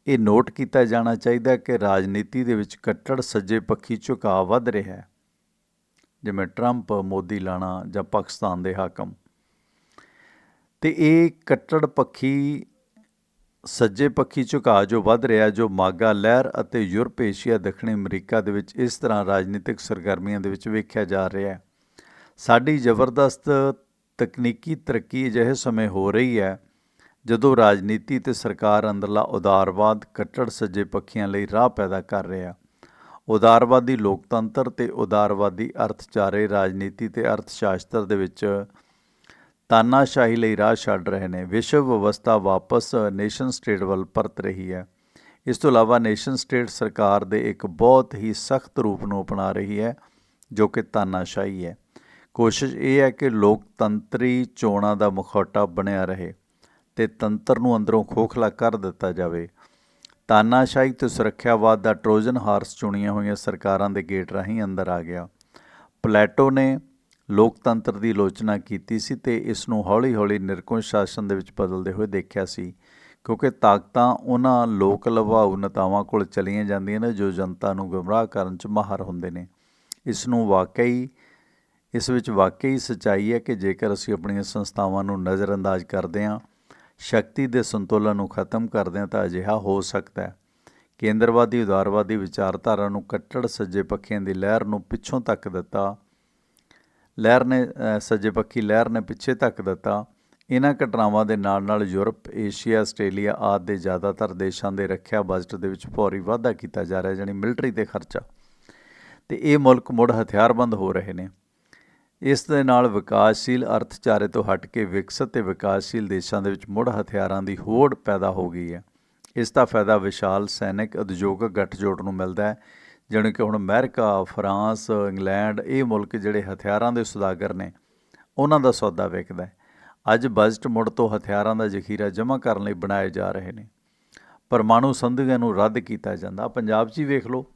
ਇਹ ਨੋਟ ਕੀਤਾ ਜਾਣਾ ਚਾਹੀਦਾ ਕਿ ਰਾਜਨੀਤੀ ਦੇ ਵਿੱਚ ਕੱਟੜ ਸੱਜੇ ਪੱਖੀ ਝੁਕਾਅ ਵੱਧ ਰਿਹਾ ਹੈ। ਜਿਵੇਂ ਟਰੰਪ, ਮੋਦੀ ਲਾਣਾ ਜਾਂ ਪਾਕਿਸਤਾਨ ਦੇ ਹਾਕਮ। ਤੇ ਇਹ ਕੱਟੜ ਪੱਖੀ, ਸੱਜੇ ਪੱਖੀ ਝੁਕਾਅ ਜੋ ਵੱਧ ਰਿਹਾ, ਜੋ ਮਾਗਾ ਲਹਿਰ ਅਤੇ ਯੂਰਪ, ਏਸ਼ੀਆ, ਦੱਖਣੀ ਅਮਰੀਕਾ ਦੇ ਵਿੱਚ ਇਸ ਤਰ੍ਹਾਂ ਰਾਜਨੀਤਿਕ ਸਰਗਰਮੀਆਂ ਦੇ ਵਿੱਚ ਵੇਖਿਆ ਜਾ ਰਿਹਾ ਹੈ। ਸਾਡੀ ਜ਼ਬਰਦਸਤ ਤਕਨੀਕੀ ਤਰੱਕੀ ਅਜਿਹੇ ਸਮੇਂ ਹੋ ਰਹੀ ਹੈ, ਜਦੋਂ ਰਾਜਨੀਤੀ ਤੇ ਸਰਕਾਰ ਅੰਦਰਲਾ ਉਦਾਰਵਾਦ ਕੱਟੜ ਸੱਜੇ ਪੱਖੀਆਂ ਲਈ ਰਾਹ ਪੈਦਾ ਕਰ ਰਿਹਾ। ਉਦਾਰਵਾਦੀ ਲੋਕਤੰਤਰ ਤੇ ਉਦਾਰਵਾਦੀ ਅਰਥਚਾਰੇ ਰਾਜਨੀਤੀ ਤੇ ਅਰਥ ਸ਼ਾਸਤਰ ਦੇ ਵਿੱਚ ਤਾਨਾਸ਼ਾਹੀ ਲਈ ਰਾਹ ਛੱਡ ਰਹੇ ਨੇ। ਵਿਸ਼ਵ ਵਿਵਸਥਾ ਵਾਪਸ ਨੇਸ਼ਨ ਸਟੇਟ ਵੱਲ ਪਰਤ ਰਹੀ ਹੈ। ਇਸ ਤੋਂ ਇਲਾਵਾ ਨੇਸ਼ਨ ਸਟੇਟ ਸਰਕਾਰ ਦੇ ਇੱਕ ਬਹੁਤ ਹੀ ਸਖਤ ਰੂਪ ਨੂੰ ਅਪਣਾ ਰਹੀ ਹੈ, ਜੋ ਕਿ ਤਾਨਾਸ਼ਾਹੀ ਹੈ। ਕੋਸ਼ਿਸ਼ ਇਹ ਹੈ ਕਿ ਲੋਕਤੰਤਰੀ ਚੋਣਾਂ ਦਾ ਮੁਖੌਟਾ ਬਣਿਆ ਰਹੇ ਤੇ ਤੰਤਰ ਨੂੰ ਅੰਦਰੋਂ ਖੋਖਲਾ ਕਰ ਦਿੱਤਾ ਜਾਵੇ। ਤਾਨਾਸ਼ਾਹੀ ਤੇ ਸੁਰੱਖਿਆਵਾਦ ਦਾ ਟਰੋਜਨ ਹਾਰਸ ਚੁਣੀਆਂ ਹੋਈਆਂ ਸਰਕਾਰਾਂ ਦੇ ਗੇਟ ਰਾਹੀਂ ਅੰਦਰ ਆ ਗਿਆ। ਪਲੇਟੋ ਨੇ ਲੋਕਤੰਤਰ ਦੀ ਆਲੋਚਨਾ ਕੀਤੀ ਸੀ ਤੇ ਇਸ ਨੂੰ ਹੌਲੀ-ਹੌਲੀ ਨਿਰਕੁੰਸ਼ ਸ਼ਾਸਨ ਦੇ ਵਿੱਚ ਬਦਲਦੇ ਹੋਏ ਦੇਖਿਆ ਸੀ, ਕਿਉਂਕਿ ਤਾਕਤਾਂ ਉਹਨਾਂ ਲੋਕ ਲਵਾਉ ਨੇਤਾਵਾਂ ਕੋਲ ਚਲੀਆਂ ਜਾਂਦੀਆਂ ਨੇ ਜੋ ਜਨਤਾ ਨੂੰ ਗੁੰਮਰਾਹ ਕਰਨ 'ਚ ਮਾਹਰ ਹੁੰਦੇ ਨੇ। ਇਸ ਨੂੰ ਵਾਕਈ ਇਸ ਵਿੱਚ ਵਾਕਈ ਸਚਾਈ ਹੈ ਕਿ ਜੇਕਰ ਅਸੀਂ ਆਪਣੀਆਂ ਸੰਸਥਾਵਾਂ ਨੂੰ ਨਜ਼ਰਅੰਦਾਜ਼ ਕਰਦੇ ਹਾਂ, ਸ਼ਕਤੀ ਦੇ ਸੰਤੁਲਨ ਨੂੰ ਖਤਮ ਕਰਦੇ ਹਾਂ ਤਾਂ ਅਜਿਹਾ ਹੋ ਸਕਦਾ ਹੈ। ਕੇਂਦਰਵਾਦੀ ਉਦਾਰਵਾਦੀ ਵਿਚਾਰਧਾਰਾ ਨੂੰ ਕੱਟੜ ਸੱਜੇ ਪੱਖੀਆਂ ਦੀ ਲਹਿਰ ਨੂੰ ਪਿੱਛੋਂ ਤੱਕ ਦਿੱਤਾ, ਲਹਿਰ ਨੇ ਸੱਜੇ ਪੱਖੀ ਲਹਿਰ ਨੇ ਪਿੱਛੇ ਤੱਕ ਦਿੱਤਾ। ਇਹਨਾਂ ਘਟਨਾਵਾਂ ਦੇ ਨਾਲ ਨਾਲ ਯੂਰਪ, ਏਸ਼ੀਆ, ਆਸਟ੍ਰੇਲੀਆ ਆਦਿ ਦੇ ਜ਼ਿਆਦਾਤਰ ਦੇਸ਼ਾਂ ਦੇ ਰੱਖਿਆ ਬਜਟ ਦੇ ਵਿੱਚ ਫੌਰੀ ਵਾਧਾ ਕੀਤਾ ਜਾ ਰਿਹਾ ਜਾਨੀ ਮਿਲਟਰੀ ਤੇ ਖਰਚਾ। ਤੇ ਇਹ ਮੁਲਕ ਮੁੜ ਹਥਿਆਰਬੰਦ ਹੋ ਰਹੇ ਨੇ। ਇਸ ਦੇ ਨਾਲ ਵਿਕਾਸਸ਼ੀਲ ਅਰਥਚਾਰੇ ਤੋਂ ਹਟ ਕੇ ਵਿਕਸਿਤ ਤੇ ਵਿਕਾਸਸ਼ੀਲ ਦੇਸ਼ਾਂ ਦੇ ਵਿੱਚ ਮੁੜ ਹਥਿਆਰਾਂ ਦੀ ਹੋੜ ਪੈਦਾ ਹੋ ਗਈ ਹੈ। ਇਸ ਦਾ ਫਾਇਦਾ ਵਿਸ਼ਾਲ ਸੈਨਿਕ ਉਦਯੋਗਿਕ ਗੱਠਜੋੜ ਨੂੰ ਮਿਲਦਾ ਹੈ ਜਿਵੇਂ ਕਿ ਹੁਣ ਅਮਰੀਕਾ, ਫਰਾਂਸ, ਇੰਗਲੈਂਡ ਇਹ ਮੁਲਕ ਜਿਹੜੇ ਹਥਿਆਰਾਂ ਦੇ ਸੁਦਾਗਰ ਨੇ, ਉਹਨਾਂ ਦਾ ਸੌਦਾ ਵਿਕਦਾ ਹੈ। ਅੱਜ ਬਜਟ ਮੁੜ ਤੋਂ ਹਥਿਆਰਾਂ ਦਾ ਜ਼ਖੀਰਾ ਜਮ੍ਹਾਂ ਕਰਨ ਲਈ ਬਣਾਏ ਜਾ ਰਹੇ ਨੇ। ਪਰਮਾਣੂ ਸੰਧੀਆਂ ਨੂੰ ਰੱਦ ਕੀਤਾ ਜਾਂਦਾ। ਪੰਜਾਬ 'ਚ ਹੀ ਵੇਖ ਲਓ।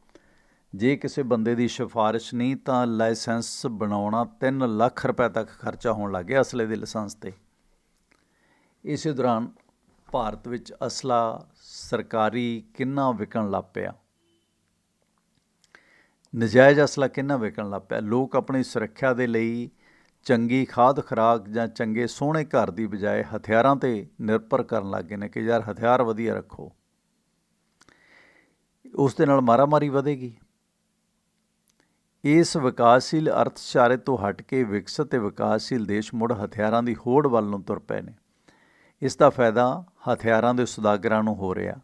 ਜੇ ਕਿਸੇ ਬੰਦੇ ਦੀ ਸਿਫਾਰਿਸ਼ ਨਹੀਂ, ਤਾਂ ਲਾਇਸੈਂਸ ਬਣਾਉਣਾ 3 ਲੱਖ ਰੁਪਏ ਤੱਕ ਖਰਚਾ ਹੋਣ ਲੱਗ ਗਿਆ ਅਸਲੇ ਦੇ ਲਾਇਸੈਂਸ ਤੇ। ਇਸੇ ਦੌਰਾਨ ਭਾਰਤ ਵਿੱਚ ਅਸਲਾ ਸਰਕਾਰੀ ਕਿੰਨਾ ਵਿਕਣ ਲੱਗ ਪਿਆ? ਨਜਾਇਜ਼ ਅਸਲਾ ਕਿੰਨਾ ਵਿਕਣ ਲੱਗ ਪਿਆ? ਲੋਕ ਆਪਣੀ ਸੁਰੱਖਿਆ ਦੇ ਲਈ ਚੰਗੀ ਖਾਦ, ਖੁਰਾਕ ਜਾਂ ਚੰਗੇ ਸੋਹਣੇ ਘਰ ਦੀ ਬਜਾਏ ਹਥਿਆਰਾਂ ਤੇ ਨਿਰਭਰ ਕਰਨ ਲੱਗ ਗਏ ਨੇ ਕਿ ਯਾਰ ਹਥਿਆਰ ਵਧੀਆ ਰੱਖੋ। ਉਸ ਦੇ ਨਾਲ ਮਾਰਾਮਾਰੀ ਵਧੇਗੀ। ਇਸ ਵਿਕਾਸਸ਼ੀਲ ਅਰਥਚਾਰੇ ਤੋਂ ਹਟ ਕੇ ਵਿਕਸਿਤ ਤੇ ਵਿਕਾਸਸ਼ੀਲ ਦੇਸ਼ ਮੁੜ ਹਥਿਆਰਾਂ ਦੀ ਹੋੜ ਵੱਲ ਨੂੰ ਤੁਰ ਪਏ ਨੇ। ਇਸ ਦਾ ਫਾਇਦਾ ਹਥਿਆਰਾਂ ਦੇ ਸੁਦਾਗਰਾਂ ਨੂੰ ਹੋ ਰਿਹਾ।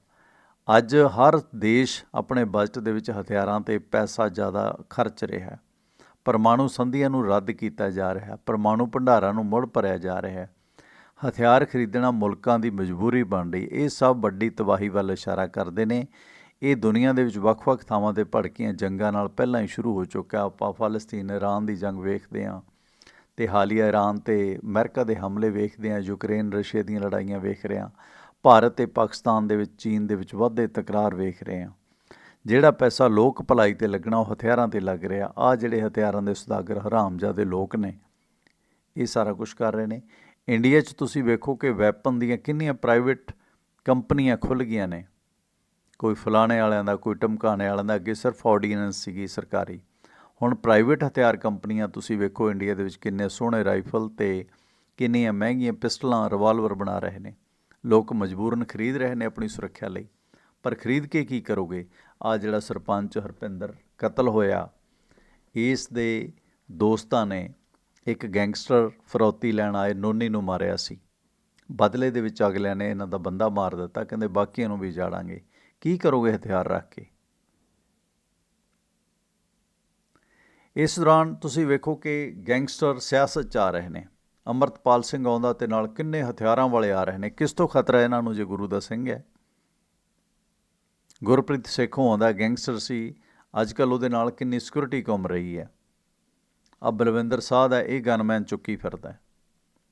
ਅੱਜ ਹਰ ਦੇਸ਼ ਆਪਣੇ ਬਜਟ ਦੇ ਵਿੱਚ ਹਥਿਆਰਾਂ ਤੇ ਪੈਸਾ ਜ਼ਿਆਦਾ ਖਰਚ ਰਿਹਾ ਹੈ। ਪਰਮਾਣੂ ਸੰਧੀਆਂ ਨੂੰ ਰੱਦ ਕੀਤਾ ਜਾ ਰਿਹਾ ਹੈ। ਪਰਮਾਣੂ ਭੰਡਾਰਾਂ ਨੂੰ ਮੁੜ ਭਰਿਆ ਜਾ ਰਿਹਾ ਹੈ। ਹਥਿਆਰ ਖਰੀਦਣਾ ਮੁਲਕਾਂ ਦੀ ਮਜਬੂਰੀ ਬਣ ਰਹੀ। ਇਹ ਸਭ ਵੱਡੀ ਤਬਾਹੀ ਵੱਲ ਇਸ਼ਾਰਾ ਕਰਦੇ ਨੇ। ਇਹ ਦੁਨੀਆ ਦੇ ਵਿੱਚ ਵੱਖ-ਵੱਖ ਥਾਵਾਂ ਤੇ ਭੜਕੀਆਂ ਜੰਗਾਂ ਨਾਲ ਪਹਿਲਾਂ ਹੀ ਸ਼ੁਰੂ ਹੋ ਚੁੱਕਾ ਆਪਾਂ ਫਲਸਤੀਨ, ਇਰਾਨ ਦੀ ਜੰਗ ਵੇਖਦੇ ਹਾਂ ਤੇ ਹਾਲੀਆ ਇਰਾਨ ਤੇ ਅਮਰੀਕਾ ਦੇ ਹਮਲੇ ਵੇਖਦੇ ਹਾਂ, ਯੂਕਰੇਨ, ਰਸ਼ੀਆ ਦੀਆਂ ਲੜਾਈਆਂ ਵੇਖ ਰਹੇ ਹਾਂ, ਭਾਰਤ ਤੇ ਪਾਕਿਸਤਾਨ ਦੇ ਵਿੱਚ, ਚੀਨ ਦੇ ਵਿੱਚ ਵਾਧੇ ਤਕਰਾਰ ਵੇਖ ਰਹੇ ਹਾਂ। ਜਿਹੜਾ ਪੈਸਾ ਲੋਕ ਭਲਾਈ ਤੇ ਲੱਗਣਾ, ਉਹ ਹਥਿਆਰਾਂ ਤੇ ਲੱਗ ਰਿਹਾ। ਆ ਜਿਹੜੇ ਹਥਿਆਰਾਂ ਦੇ ਸੁਦਾਗਰ ਹਰਾਮਜ਼ਾਦੇ ਲੋਕ ਨੇ, ਇਹ ਸਾਰਾ ਕੁਝ ਕਰ ਰਹੇ ਨੇ। ਇੰਡੀਆ 'ਚ ਤੁਸੀਂ ਵੇਖੋ ਕਿ ਵੈਪਨ ਦੀਆਂ ਕਿੰਨੀਆਂ ਪ੍ਰਾਈਵੇਟ ਕੰਪਨੀਆਂ ਖੁੱਲ ਗਈਆਂ ਨੇ। ਕੋਈ ਫਲਾਣੇ ਵਾਲਿਆਂ ਦਾ, ਕੋਈ ਟਮਕਾਣੇ ਵਾਲਿਆਂ ਦਾ, ਅੱਗੇ ਸਿਰਫ ਆਰਡੀਨੈਂਸ ਸੀਗੀ ਸਰਕਾਰੀ। ਹੁਣ ਪ੍ਰਾਈਵੇਟ ਹਥਿਆਰ ਕੰਪਨੀਆਂ, ਤੁਸੀਂ ਵੇਖੋ ਇੰਡੀਆ ਦੇ ਵਿੱਚ ਕਿੰਨੇ ਸੋਹਣੇ ਰਾਈਫਲ ਤੇ ਕਿੰਨੀਆਂ ਮਹਿੰਗੀਆਂ ਪਿਸਟਲਾਂ ਰਿਵਾਲਵਰ ਬਣਾ ਰਹੇ ਨੇ। ਲੋਕ ਮਜਬੂਰਨ ਖਰੀਦ ਰਹੇ ਨੇ ਆਪਣੀ ਸੁਰੱਖਿਆ ਲਈ। ਪਰ ਖਰੀਦ ਕੇ ਕੀ ਕਰੋਗੇ? ਆ ਜਿਹੜਾ ਸਰਪੰਚ ਹਰਪਿੰਦਰ ਕਤਲ ਹੋਇਆ, ਇਸ ਦੇ ਦੋਸਤਾਂ ਨੇ ਇੱਕ ਗੈਂਗਸਟਰ ਫਰੌਤੀ ਲੈਣ ਆਏ, ਨੋਨੀ ਨੂੰ ਮਾਰਿਆ ਸੀ। ਬਦਲੇ ਦੇ ਵਿੱਚ ਅਗਲਿਆਂ ਨੇ ਇਹਨਾਂ ਦਾ ਬੰਦਾ ਮਾਰ ਦਿੱਤਾ, ਕਹਿੰਦੇ ਬਾਕੀਆਂ ਨੂੰ ਵੀ ਜਾੜਾਂਗੇ ਕੀ ਕਰੋਗੇ ਹਥਿਆਰ ਰੱਖ ਕੇ? ਇਸ ਦੌਰਾਨ ਤੁਸੀਂ ਵੇਖੋ ਕਿ ਗੈਂਗਸਟਰ ਸਿਆਸਤ 'ਚ ਆ ਰਹੇ ਨੇ। ਅਮਰਤਪਾਲ ਸਿੰਘ ਆਉਂਦਾ ਤੇ ਨਾਲ ਕਿੰਨੇ ਹਥਿਆਰਾਂ ਵਾਲੇ ਆ ਰਹੇ ਨੇ। ਕਿਸ ਤੋਂ ਖਤਰਾ ਇਹਨਾਂ ਨੂੰ ਜੇ ਗੁਰੂ ਦਾ ਸਿੰਘ ਹੈ? ਗੁਰਪ੍ਰੀਤ ਸੇਖੋਂ ਆਉਂਦਾ, ਗੈਂਗਸਟਰ ਸੀ। ਅੱਜ ਕੱਲ ਉਹਦੇ ਨਾਲ ਕਿੰਨੀ ਸਿਕਿਉਰਿਟੀ ਘੁੰਮ ਰਹੀ ਹੈ। ਆ ਬਲਵਿੰਦਰ ਸਾਧ ਹੈ, ਇਹ ਗਨਮੈਨ ਚੁੱਕੀ ਫਿਰਦਾ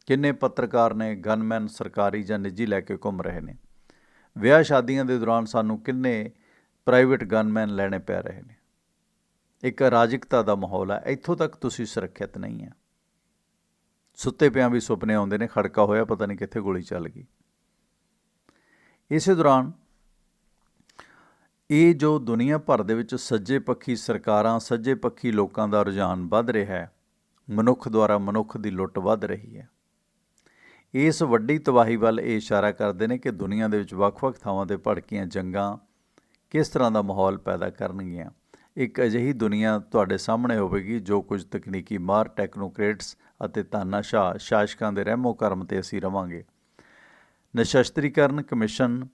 ਕਿੰਨੇ ਪੱਤਰਕਾਰ ਨੇ ਗਨਮੈਨ ਸਰਕਾਰੀ ਜਾਂ ਨਿੱਜੀ ਲੈ ਕੇ ਘੁੰਮ ਰਹੇ ਨੇ। ਵਿਆਹ ਸ਼ਾਦੀਆਂ ਦੇ ਦੌਰਾਨ ਸਾਨੂੰ ਕਿੰਨੇ ਪ੍ਰਾਈਵੇਟ ਗਨਮੈਨ ਲੈਣੇ ਪੈ ਰਹੇ ਨੇ। ਇੱਕ ਅਰਾਜਕਤਾ ਦਾ ਮਾਹੌਲ ਹੈ ਇੱਥੋਂ ਤੱਕ ਤੁਸੀਂ ਸੁਰੱਖਿਅਤ ਨਹੀਂ ਹੈ ਸੁੱਤੇ ਪਿਆਂ ਵੀ ਸੁਪਨੇ ਆਉਂਦੇ ਨੇ, ਖੜਕਾ ਹੋਇਆ, ਪਤਾ ਨਹੀਂ ਕਿੱਥੇ ਗੋਲੀ ਚੱਲ ਗਈ। ਇਸੇ ਦੌਰਾਨ ਇਹ ਜੋ ਦੁਨੀਆ ਭਰ ਦੇ ਵਿੱਚ ਸੱਜੇ ਪੱਖੀ ਸਰਕਾਰਾਂ, ਸੱਜੇ ਪੱਖੀ ਲੋਕਾਂ ਦਾ ਰੁਝਾਨ ਵੱਧ ਰਿਹਾ ਹੈ, ਮਨੁੱਖ ਦੁਆਰਾ ਮਨੁੱਖ ਦੀ ਲੁੱਟ ਵੱਧ ਰਹੀ ਹੈ। ਇਸ ਵੱਡੀ ਤਬਾਹੀ ਵੱਲ ਇਹ ਇਸ਼ਾਰਾ ਕਰਦੇ ਨੇ ਕਿ ਦੁਨੀਆ ਦੇ ਵਿੱਚ ਵੱਖ-ਵੱਖ ਥਾਵਾਂ ਤੇ ਭੜਕੀਆਂ ਜੰਗਾਂ ਕਿਸ ਤਰ੍ਹਾਂ ਦਾ ਮਾਹੌਲ ਪੈਦਾ ਕਰਨਗੀਆਂ। ਇੱਕ ਅਜਿਹੀ ਦੁਨੀਆ ਤੁਹਾਡੇ ਸਾਹਮਣੇ ਹੋਵੇਗੀ ਜੋ ਕੁਝ ਤਕਨੀਕੀ ਮਾਰ, ਟੈਕਨੋਕ੍ਰੇਟਸ ਅਤੇ ਤਾਨਾਸ਼ਾਹ ਸ਼ਾਸਕਾਂ ਦੇ ਰਹਿਮੋ ਕਰਮ ਤੇ ਅਸੀਂ ਰਵਾਂਗੇ। ਨਸ਼ਸਤਰੀਕਰਨ commission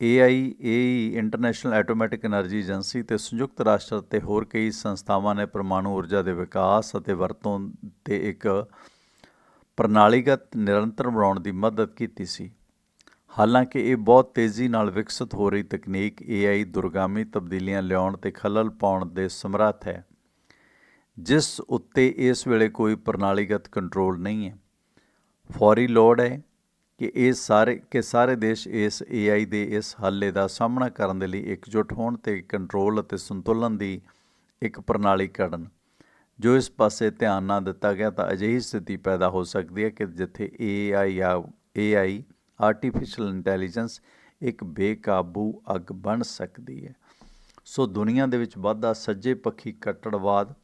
AIAE international automatic energy agency ਤੇ ਸੰਯੁਕਤ ਰਾਸ਼ਟਰ ਤੇ ਹੋਰ ਕਈ ਸੰਸਥਾਵਾਂ ਨੇ ਪਰਮਾਣੂ ਊਰਜਾ ਦੇ ਵਿਕਾਸ ਅਤੇ ਵਰਤੋਂ ਤੇ ਇੱਕ ਪ੍ਰਣਾਲੀਗਤ ਨਿਰੰਤਰ ਬਣਾਉਣ ਦੀ ਮਦਦ ਕੀਤੀ ਸੀ। ਹਾਲਾਂਕਿ ਇਹ ਬਹੁਤ ਤੇਜ਼ੀ ਨਾਲ ਵਿਕਸਿਤ ਹੋ ਰਹੀ ਤਕਨੀਕ AI ਦੁਰਗਾਮੀ ਤਬਦੀਲੀਆਂ ਲਿਆਉਣ ਤੇ ਖਲਲ ਪਾਉਣ ਦੇ ਸਮਰੱਥ ਹੈ, ਜਿਸ ਉੱਤੇ ਇਸ ਵੇਲੇ ਕੋਈ ਪ੍ਰਣਾਲੀਗਤ ਕੰਟਰੋਲ ਨਹੀਂ ਹੈ। ਫੌਰੀ ਲੋੜ ਹੈ ਕਿ ਇਹ ਸਾਰੇ, ਕਿ ਸਾਰੇ ਦੇਸ਼ ਇਸ AI ਦੇ ਇਸ ਹੱਲੇ ਦਾ ਸਾਹਮਣਾ ਕਰਨ ਦੇ ਲਈ ਇਕਜੁੱਟ ਹੋਣ ਤੇ ਕੰਟਰੋਲ ਅਤੇ ਸੰਤੁਲਨ ਦੀ ਇੱਕ ਪ੍ਰਣਾਲੀ ਘੜਨ ਜੋ ਇਸ ਪਾਸੇ ਧਿਆਨ ਨਾ ਦਿੱਤਾ ਗਿਆ ਤਾਂ ਅਜਿਹੀ ਸਥਿਤੀ ਪੈਦਾ ਹੋ ਸਕਦੀ ਹੈ ਕਿ ਜਿੱਥੇ AI ਜਾਂ AI ਆਰਟੀਫੀਸ਼ੀਅਲ ਇੰਟੈਲੀਜੈਂਸ ਇੱਕ ਬੇਕਾਬੂ ਅੱਗ ਬਣ ਸਕਦੀ ਹੈ। ਸੋ ਦੁਨੀਆ ਦੇ ਵਿੱਚ ਵੱਧਦਾ ਸੱਜੇ ਪੱਖੀ ਕੱਟੜਵਾਦ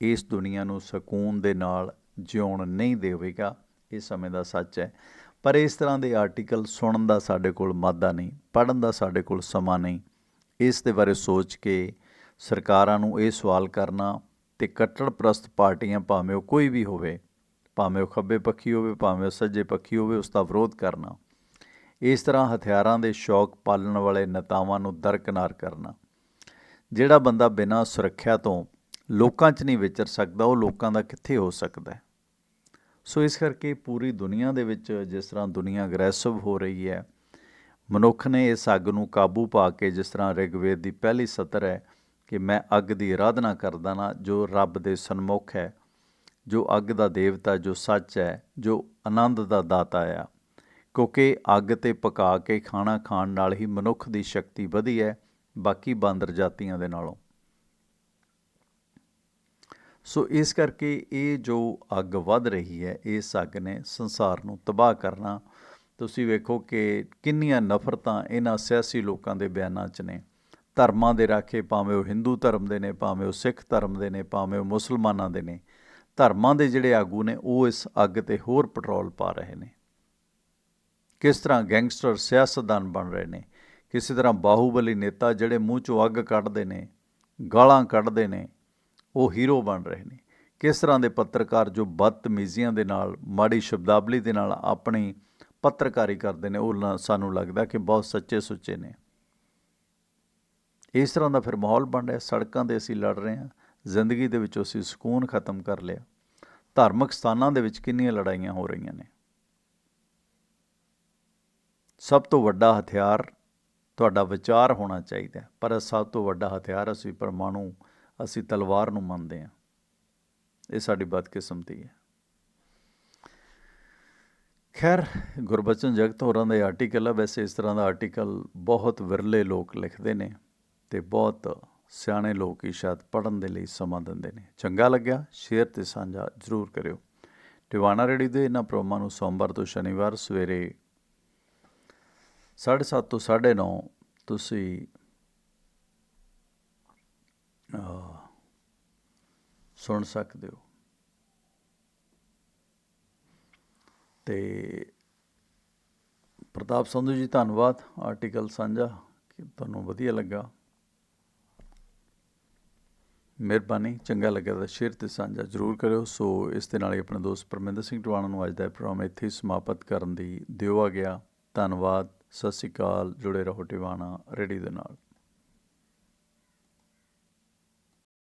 ਇਸ ਦੁਨੀਆ ਨੂੰ ਸਕੂਨ ਦੇ ਨਾਲ ਜਿਉਣ ਨਹੀਂ ਦੇਵੇਗਾ, ਇਹ ਸਮੇਂ ਦਾ ਸੱਚ ਹੈ। ਪਰ ਇਸ ਤਰ੍ਹਾਂ ਦੇ ਆਰਟੀਕਲ ਸੁਣਨ ਦਾ ਸਾਡੇ ਕੋਲ ਮਾਦਾ ਨਹੀਂ ਪੜਨ ਦਾ ਸਾਡੇ ਕੋਲ ਸਮਾਂ ਨਹੀਂ। ਇਸ ਦੇ ਬਾਰੇ ਸੋਚ ਕੇ ਸਰਕਾਰਾਂ ਨੂੰ ਇਹ ਸਵਾਲ ਕਰਨਾ ਤੇ ਕੱਟੜ ਪ੍ਰਸਤ ਪਾਰਟੀਆਂ ਭਾਵੇਂ ਉਹ ਕੋਈ ਵੀ ਹੋਵੇ, ਭਾਵੇਂ ਉਹ ਖੱਬੇ ਪੱਖੀ ਹੋਵੇ, ਭਾਵੇਂ ਉਹ ਸੱਜੇ ਪੱਖੀ ਹੋਵੇ, ਉਸ ਦਾ ਵਿਰੋਧ ਕਰਨਾ। ਇਸ ਤਰ੍ਹਾਂ ਹਥਿਆਰਾਂ ਦੇ ਸ਼ੌਕ ਪਾਲਣ ਵਾਲੇ ਨੇਤਾਵਾਂ ਨੂੰ ਦਰਕਨਾਰ ਕਰਨਾ। ਜਿਹੜਾ ਬੰਦਾ ਬਿਨਾਂ ਸੁਰੱਖਿਆ ਤੋਂ ਲੋਕਾਂ 'ਚ ਨਹੀਂ ਵਿਚਰ ਸਕਦਾ, ਉਹ ਲੋਕਾਂ ਦਾ ਕਿੱਥੇ ਹੋ ਸਕਦਾ ਹੈ? ਸੋ ਇਸ ਕਰਕੇ ਪੂਰੀ ਦੁਨੀਆ ਦੇ ਵਿੱਚ ਜਿਸ ਤਰ੍ਹਾਂ ਦੁਨੀਆ ਅਗਰੈਸਿਵ ਹੋ ਰਹੀ ਹੈ, ਮਨੁੱਖ ਨੇ ਇਸ ਅੱਗ ਨੂੰ ਕਾਬੂ ਪਾ ਕੇ ਜਿਸ ਤਰ੍ਹਾਂ ਰਿਗਵੇਦ ਦੀ ਪਹਿਲੀ ਸਤਰ ਹੈ ਕਿ ਮੈਂ ਅੱਗ ਦੀ ਆਰਾਧਨਾ ਕਰਦਾ ਨਾ, ਜੋ ਰੱਬ ਦੇ ਸਨਮੁਖ ਹੈ, ਜੋ ਅੱਗ ਦਾ ਦੇਵਤਾ, ਜੋ ਸੱਚ ਹੈ, ਜੋ ਆਨੰਦ ਦਾ ਦਾਤਾ ਆ। ਕਿਉਂਕਿ ਅੱਗ ਤੇ ਪਕਾ ਕੇ ਖਾਣਾ ਖਾਣ ਨਾਲ ਹੀ ਮਨੁੱਖ ਦੀ ਸ਼ਕਤੀ ਵਧੀ ਹੈ, ਬਾਕੀ ਬਾਂਦਰ ਜਾਤੀਆਂ ਦੇ ਨਾਲੋਂ। ਸੋ ਇਸ ਕਰਕੇ ਇਹ ਜੋ ਅੱਗ ਵੱਧ ਰਹੀ ਹੈ ਇਸ ਅੱਗ ਨੇ ਸੰਸਾਰ ਨੂੰ ਤਬਾਹ ਕਰਨਾ। ਤੁਸੀਂ ਵੇਖੋ ਕਿ ਕਿੰਨੀਆਂ ਨਫ਼ਰਤਾਂ ਇਹਨਾਂ ਸਿਆਸੀ ਲੋਕਾਂ ਦੇ ਬਿਆਨਾਂ 'ਚ ਨੇ। ਧਰਮਾਂ ਦੇ ਰਾਖੇ ਭਾਵੇਂ ਉਹ ਹਿੰਦੂ ਧਰਮ ਦੇ ਨੇ, ਭਾਵੇਂ ਉਹ ਸਿੱਖ ਧਰਮ ਦੇ ਨੇ, ਭਾਵੇਂ ਉਹ ਮੁਸਲਮਾਨਾਂ ਦੇ ਨੇ, ਧਰਮਾਂ ਦੇ ਜਿਹੜੇ ਆਗੂ ਨੇ, ਉਹ ਇਸ ਅੱਗ ਤੇ ਹੋਰ ਪੈਟਰੋਲ ਪਾ ਰਹੇ ਨੇ। ਕਿਸ ਤਰ੍ਹਾਂ ਗੈਂਗਸਟਰ ਸਿਆਸਤਦਾਨ ਬਣ ਰਹੇ ਨੇ, ਕਿਸੇ ਤਰ੍ਹਾਂ ਬਾਹੂਬਲੀ ਨੇਤਾ ਜਿਹੜੇ ਮੂੰਹ ਚੋਂ ਅੱਗ ਕੱਢਦੇ ਨੇ, ਗਾਲਾਂ ਕੱਢਦੇ ਨੇ, ਉਹ ਹੀਰੋ ਬਣ ਰਹੇ ਨੇ। ਕਿਸ ਤਰ੍ਹਾਂ ਦੇ ਪੱਤਰਕਾਰ ਜੋ ਬਦਤਮੀਜ਼ੀਆਂ ਦੇ ਨਾਲ, ਮਾੜੀ ਸ਼ਬਦਾਵਲੀ ਦੇ ਨਾਲ ਆਪਣੀ ਪੱਤਰਕਾਰੀ ਕਰਦੇ ਨੇ, ਉਹ ਸਾਨੂੰ ਲੱਗਦਾ ਕਿ ਬਹੁਤ ਸੱਚੇ ਸੁੱਚੇ ਨੇ। ਇਸ ਤਰ੍ਹਾਂ ਦਾ ਫਿਰ ਮਾਹੌਲ ਬਣ ਰਿਹਾ, ਸੜਕਾਂ ਤੇ ਅਸੀਂ ਲੜ ਰਹੇ ਹਾਂ, ਜ਼ਿੰਦਗੀ ਦੇ ਵਿੱਚ ਅਸੀਂ ਸਕੂਨ ਖਤਮ ਕਰ ਲਿਆ। ਧਾਰਮਿਕ ਸਥਾਨਾਂ ਦੇ ਵਿੱਚ ਕਿੰਨੀਆਂ ਲੜਾਈਆਂ ਹੋ ਰਹੀਆਂ ਨੇ? ਸਭ ਤੋਂ ਵੱਡਾ ਹਥਿਆਰ ਤੁਹਾਡਾ ਵਿਚਾਰ ਹੋਣਾ ਚਾਹੀਦਾ ਪਰ ਸਭ ਤੋਂ ਵੱਡਾ ਹਥਿਆਰ ਅਸੀਂ ਪਰਮਾਣੂ, ਅਸੀਂ ਤਲਵਾਰ ਨੂੰ ਮੰਨਦੇ ਹਾਂ। ਇਹ ਸਾਡੀ ਬਦਕਿਸਮਤੀ ਹੈ। ਖੈਰ, ਗੁਰਬਚਨ ਜਗਤ ਹੋਰਾਂ ਦੇ ਆਰਟੀਕਲ ਆ, ਵੈਸੇ ਇਸ ਤਰ੍ਹਾਂ ਦਾ ਆਰਟੀਕਲ ਬਹੁਤ ਵਿਰਲੇ ਲੋਕ ਲਿਖਦੇ ਨੇ। ਤੇ ਬਹੁਤ ਸਿਆਣੇ ਲੋਕ ਹੀ ਸ਼ਾਇਦ ਪੜਨ ਦੇ ਲਈ ਸਮਾਂ ਦਿੰਦੇ ਨੇ। ਚੰਗਾ ਲੱਗਿਆ, ਸ਼ੇਅਰ ਤੇ ਸਾਂਝਾ ਜ਼ਰੂਰ ਕਰਿਓ। ਟਿਵਾਣਾ ਰੇਡੀ ਦੇ ਇਹਨਾਂ ਪ੍ਰੋਗਰਾਮਾਂ ਨੂੰ ਸੋਮਵਾਰ ਤੋਂ ਸ਼ਨੀਵਾਰ ਸਵੇਰੇ 7:30 ਤੋਂ 9:30 ਤੁਸੀਂ ਸੁਣ ਸਕਦੇ ਹੋ। ਤੇ ਪ੍ਰਤਾਪ ਸੰਧੂ ਜੀ, ਧੰਨਵਾਦ। ਆਰਟੀਕਲ ਸਾਂਝਾ, ਕਿ ਤੁਹਾਨੂੰ ਵਧੀਆ ਲੱਗਾ। ਮਿਹਰਬਾਨੀ, ਚੰਗਾ ਲੱਗਿਆ ਤਾਂ ਸ਼ੇਅਰ ਤੇ ਸਾਂਝਾ ਜ਼ਰੂਰ ਕਰਿਓ। ਸੋ ਇਸ ਦੇ ਨਾਲ ਹੀ ਆਪਣੇ ਦੋਸਤ ਪਰਮਿੰਦਰ ਸਿੰਘ ਟਵਾਣਾ ਨੂੰ ਅੱਜ ਦਾ ਪ੍ਰੋਗਰਾਮ ਇੱਥੇ ਹੀ ਸਮਾਪਤ ਕਰਨ ਦੀ ਦਿਓ ਆ ਗਿਆ। ਧੰਨਵਾਦ, ਸਤਿ ਸ਼੍ਰੀ ਅਕਾਲ, ਜੁੜੇ ਰਹੋ ਟਿਵਾਣਾ ਰੇਡੀ ਦੇ ਨਾਲ।